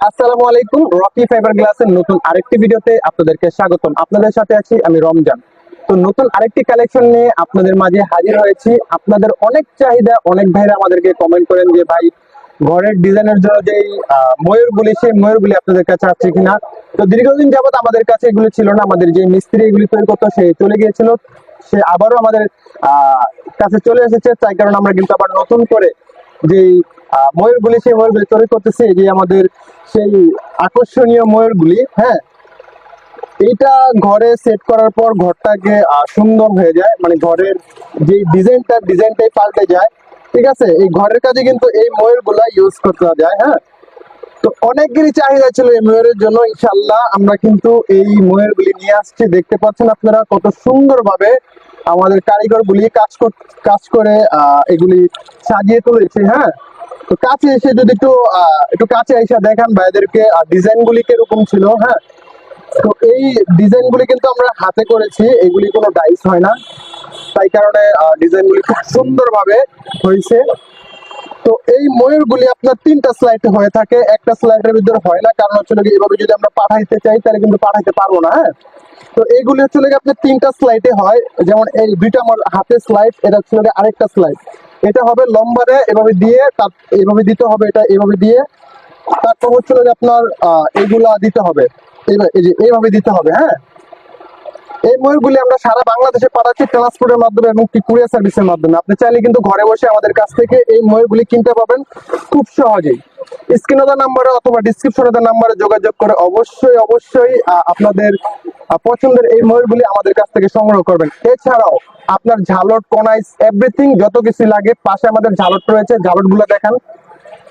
আসসালামু আলাইকুম, Rocky fibre গ্লাসের নতুন আরেকটি ভিডিওতে আপনাদেরকে স্বাগতম। আপনাদের সাথে আছি আমি রমজান। তো নতুন আরেকটি কালেকশন নিয়ে আপনাদের মাঝে হাজির হয়েছি। আপনাদের অনেক চাহিদা, অনেক ভাইরা আমাদেরকে কমেন্ট করেন যে, ভাই, ঘরের ডিজাইনের জন্য যেই ময়ূরগুলি, সেই ময়ূরগুলি আপনাদের কাছে কিনা? তো দীর্ঘদিন যাবত আমাদের কাছে এগুলো ছিল না। আমাদের যে মিস্ত্রি এগুলি তৈরি করতো, সে চলে গিয়েছিল। সে আবারও আমাদের কাছে চলে এসেছে। তাই কারণ আমরা কিন্তু আবার নতুন করে যেই ময়ূরগুলি, সেই ময়ূরগুলি তৈরি করতেছি। যে আমাদের সেই আকর্ষণীয় ময়ূরগুলি হ্যাঁ? এটা ঘরে সেট করার পর ঘরটাকে সুন্দর হয়ে যায়। মানে ঘরের যে ডিজাইনটা ডিজাইনটাই পাল্টে যায়। ঠিক আছে? এই ঘরের কাজে কিন্তু এই ময়ূরগুলা ইউজ করতে যায় হ্যাঁ? তো অনেকেরই চাহিদা ছিল এই ময়ূরের জন্য। ইনশাল্লাহ আমরা কিন্তু এই ময়ূরগুলি নিয়ে আসছি। দেখতে পাচ্ছেন আপনারা কত সুন্দরভাবে আমাদের কারিগর গুলি কাজ কাজ করে এগুলি সাজিয়ে তুলেছে হ্যাঁ? তো কাছে এসে যদি একটু একটু কাছে এসে দেখান ভাইদেরকে ডিজাইন গুলি কীরকম ছিল হ্যাঁ? তো এই ডিজাইন গুলি কিন্তু আমরা হাতে করেছি, এগুলি কোনো ডাইস হয় না। তাই কারণে ডিজাইন গুলি খুব সুন্দরভাবে হয়েছে। তো এই ময়ূরগুলি আপনার তিনটা স্লাইড হয়ে থাকে। একটা স্লাইডের ভিতরে হয় না, কারণ হচ্ছে এভাবে যদি আমরা পাঠাইতে চাই, তাহলে কিন্তু পাঠাইতে পারব না হ্যাঁ? তো এইগুলি হচ্ছে আপনার তিনটা স্লাইডে হয়। যেমন এই দুইটা আমার হাতে স্লাইড এটা হচ্ছে আরেকটা স্লাইড এটা হবে লম্বারে এভাবে দিয়ে তার এইভাবে দিতে হবে এটা এইভাবে দিয়ে। তারপর হচ্ছে নাকি আপনার আহ, এইগুলা দিতে হবে। এই যে এইভাবে দিতে হবে হ্যাঁ? এই ময়ূরগুলি আমরা সারা বাংলাদেশে পাঠাচ্ছি ট্রান্সপোর্টের মাধ্যমে এবং কুরিয়ার সার্ভিসের মাধ্যমে। আপনি চাইলে কিন্তু ঘরে বসে আমাদের কাছ থেকে এই ময়ূরগুলি কিনতে পাবেন খুব সহজেই। স্ক্রিনে দেওয়া নাম্বারে অথবা ডিসক্রিপশনে দেওয়া নাম্বারে যোগাযোগ করে অবশ্যই অবশ্যই আপনাদের পছন্দের এই ময়ূরগুলি আমাদের কাছ থেকে সংগ্রহ করবেন। এছাড়াও আপনার ঝালট, কোনাইস এভরিথিং যত কিছু লাগে, পাশে আমাদের ঝালট রয়েছে। ঝালটগুলো দেখান।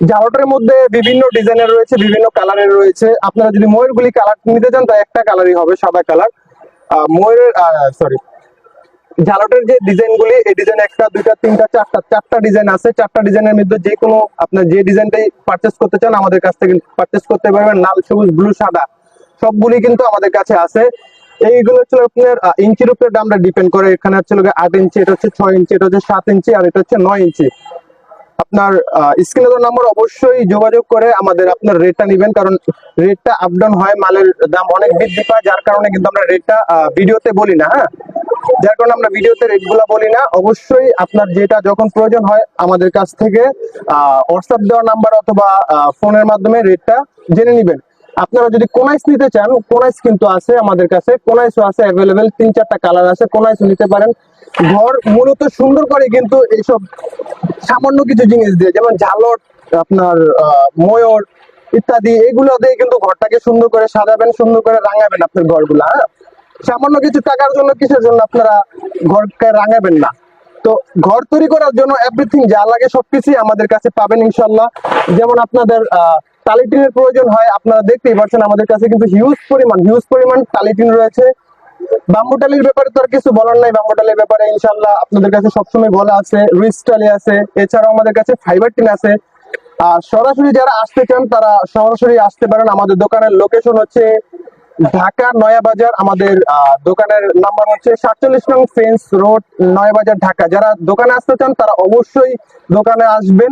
ঝালটের মধ্যে বিভিন্ন ডিজাইনের রয়েছে, বিভিন্ন কালারের রয়েছে। আপনারা যদি ময়ূরগুলি কালার নিতে চান, তা একটা কালারই হবে, সাদা কালার। ময়ূরের সরি ঝালটের যে ডিজাইন গুলি এই ডিজাইন একটা, দুইটা, তিনটা, চারটা চারটা ডিজাইন আছে। চারটা ডিজাইনের মধ্যে যে কোনো আপনার যে ডিজাইনটাই পারচেস করতে চান, আমাদের কাছ থেকে পারচেস করতে পারবেন। লাল, সবুজ ব্লু সাদা। সবগুলি কিন্তু আমাদের কাছে আছে। এইগুলো হচ্ছে আপনার ইঞ্চির উপরে দামটা ডিপেন্ড করে। এখানে হচ্ছে আট ইঞ্চি, এটা হচ্ছে ছয় ইঞ্চি, এটা হচ্ছে সাত ইঞ্চি, আর এটা হচ্ছে নয় ইঞ্চি। আপনার স্ক্রিনে দেওয়া নাম্বার অবশ্যই যোগাযোগ করে আমাদের, আপনার রেটটা নেবেন। কারণ রেটটা আপ ডাউন হয়, মালের দাম অনেক বৃদ্ধি পায়, যার কারণে কিন্তু আমরা রেটটা ভিডিওতে বলি না হ্যাঁ? যার কারণে আমরা ভিডিওতে রেটগুলো বলি না। অবশ্যই আপনার যেটা যখন প্রয়োজন হয় আমাদের কাছ থেকে হোয়াটসঅ্যাপ দেওয়ার নাম্বার অথবা ফোনের মাধ্যমে রেটটা জেনে নেবেন। আপনারা যদি কোনাইস নিতে চান, কোনাইস কিন্তু আছে আমাদের কাছে, কোনাইসও আছে অ্যাভেলেবেল তিন চারটা কালার আছে কোনাইস নিতে পারেন। ঘর মূলত সুন্দর করে কিন্তু এইসব সামান্য কিছু জিনিস দিয়ে, যেমন ঝালট, আপনার ময়ূর ইত্যাদি, এগুলো দিয়ে কিন্তু ঘরটাকে সুন্দর করে সাজাবেন, সুন্দর করে রাঙাবেন আপনার ঘরগুলা হ্যাঁ? সামান্য কিছু টাকার জন্য, কিসের জন্য আপনারা ঘরকে রাঙাবেন না। তো ঘর তৈরি করার জন্য এভরিথিং যা লাগে সবকিছুই আমাদের কাছে পাবেন ইনশাল্লাহ যেমন আপনাদের, আহ টালিটিনের প্রয়োজন হয়, আপনারা দেখতেই পাচ্ছেন আমাদের কাছে কিন্তু হিউজ পরিমাণ হিউজ পরিমাণ টালিটিন রয়েছে। বাম্বু টালির ব্যাপারে তো আর কিছু বলার নাই, বাম্বু টালির ব্যাপারে ইনশাল্লাহ আপনাদের কাছে সবসময় বলা আছে রুইস টালি আছে, এছাড়াও আমাদের কাছে ফাইবার টিন আছে। আর সরাসরি যারা আসতে চান, তারা সরাসরি আসতে পারেন। আমাদের দোকানের লোকেশন হচ্ছে ঢাকা নয়াবাজার। আমাদের দোকানের নাম্বার হচ্ছে সাতচল্লিশ নং ফেন্স রোড নয়াবাজার, ঢাকা। যারা দোকানে আসতে চান, তারা অবশ্যই দোকানে আসবেন।